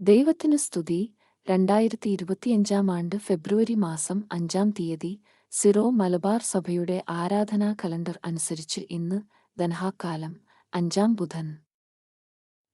ദൈവത്തിന് സ്തുതി. രണ്ടായിരത്തി ഇരുപത്തിയഞ്ചാം ആണ്ട് ഫെബ്രുവരി മാസം അഞ്ചാം തീയതി സിറോ മലബാർ സഭയുടെ ആരാധനാ കലണ്ടർ അനുസരിച്ച് ഇന്ന് ദൻഹാക്കാലം അഞ്ചാം ബുധൻ.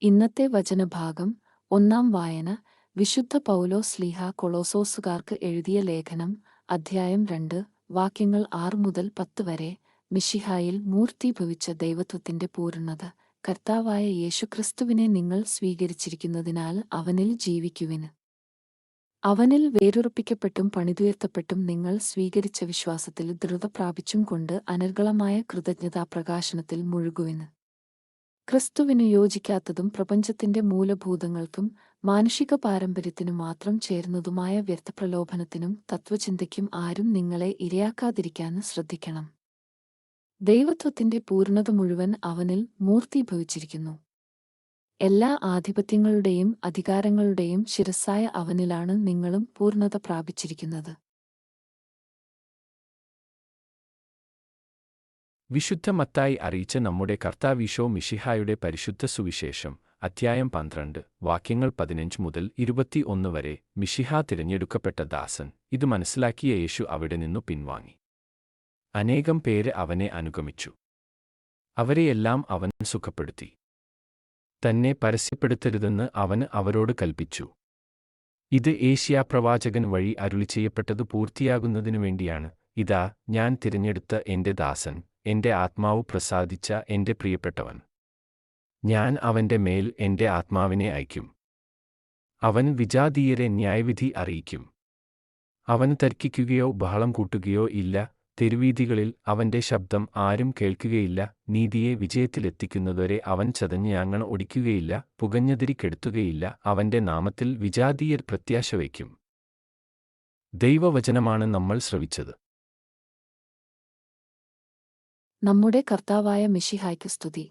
ഇന്നത്തെ വചനഭാഗം ഒന്നാം വായന വിശുദ്ധ പൗലോസ് ലീഹ കൊളോസോസുകാർക്ക് എഴുതിയ ലേഖനം അധ്യായം രണ്ട് വാക്യങ്ങൾ ആറ് മുതൽ പത്ത് വരെ മിഷിഹായിൽ മൂർത്തീഭവിച്ച ദൈവത്വത്തിന്റെ പൂർണത കർത്താവായ യേശുക്രിസ്തുവിനെ നിങ്ങൾ സ്വീകരിച്ചിരിക്കുന്നതിനാൽ അവനിൽ ജീവിക്കുവിന് അവനിൽ വേരുറപ്പിക്കപ്പെട്ടും പണിതുയർത്തപ്പെട്ടും നിങ്ങൾ സ്വീകരിച്ച വിശ്വാസത്തിൽ ദൃഢ പ്രാപിച്ചും കൊണ്ട് അനർഗളമായ കൃതജ്ഞതാ പ്രകാശനത്തിൽ മുഴുകുവിന് ക്രിസ്തുവിന് യോജിക്കാത്തതും പ്രപഞ്ചത്തിന്റെ മൂലഭൂതങ്ങൾക്കും മാനുഷിക പാരമ്പര്യത്തിനു മാത്രം ചേർന്നതുമായ വ്യർത്ഥപ്രലോഭനത്തിനും തത്വചിന്തയ്ക്കും ആരും നിങ്ങളെ ഇരയാക്കാതിരിക്കാൻ ശ്രദ്ധിക്കണം. ദൈവത്വത്തിന്റെ പൂർണത മുഴുവൻ അവനിൽ മൂർത്തീഭവിച്ചിരിക്കുന്നു. എല്ലാ ആധിപത്യങ്ങളുടെയും അധികാരങ്ങളുടെയും ശിരസ്സായ അവനിലാണ് നിങ്ങളും പൂർണത പ്രാപിച്ചിരിക്കുന്നത്. വിശുദ്ധ മത്തായി അറിയിച്ച നമ്മുടെ കർത്താവീശോ മിഷിഹായുടെ പരിശുദ്ധ സുവിശേഷം അധ്യായം പന്ത്രണ്ട് വാക്യങ്ങൾ പതിനഞ്ച് മുതൽ ഇരുപത്തിയൊന്ന് വരെ മിഷിഹ തിരഞ്ഞെടുക്കപ്പെട്ട ദാസൻ ഇത് മനസ്സിലാക്കിയ യേശു അവിടെ നിന്നു പിൻവാങ്ങി. അനേകം പേര് അവനെ അനുഗമിച്ചു. അവരെയെല്ലാം അവൻ സുഖപ്പെടുത്തി. തന്നെ പരസ്യപ്പെടുത്തരുതെന്ന് അവന് അവരോട് കൽപ്പിച്ചു. ഇത് ഏഷ്യാപ്രവാചകൻ വഴി അരുളി ചെയ്യപ്പെട്ടത് പൂർത്തിയാകുന്നതിനു വേണ്ടിയാണ്. ഇതാ ഞാൻ തിരഞ്ഞെടുത്ത എന്റെ ദാസൻ എന്റെ ആത്മാവ് പ്രസാദിച്ച എന്റെ പ്രിയപ്പെട്ടവൻ. ഞാൻ അവന്റെ മേൽ എന്റെ ആത്മാവിനെ അയക്കും അവൻ വിജാതീയരെ ന്യായവിധി അറിയിക്കും. അവൻ തർക്കിക്കുകയോ ബഹളം കൂട്ടുകയോ ഇല്ല തെരുവീഥികളിൽ അവന്റെ ശബ്ദം ആരും കേൾക്കുകയില്ല നീതിയെ വിജയത്തിലെത്തിക്കുന്നതുവരെ അവൻ ചതഞ്ഞയാങ്ങണ ഒടിക്കുകയില്ല പുകഞ്ഞതിരി കെടുത്തുകയില്ല അവന്റെ നാമത്തിൽ വിജാതീയർ പ്രത്യാശ വയ്ക്കും. ദൈവവചനമാണ് നമ്മൾ ശ്രവിച്ചത്. നമ്മുടെ കർത്താവായ മിഷിഹായ്ക്ക് സ്തുതി.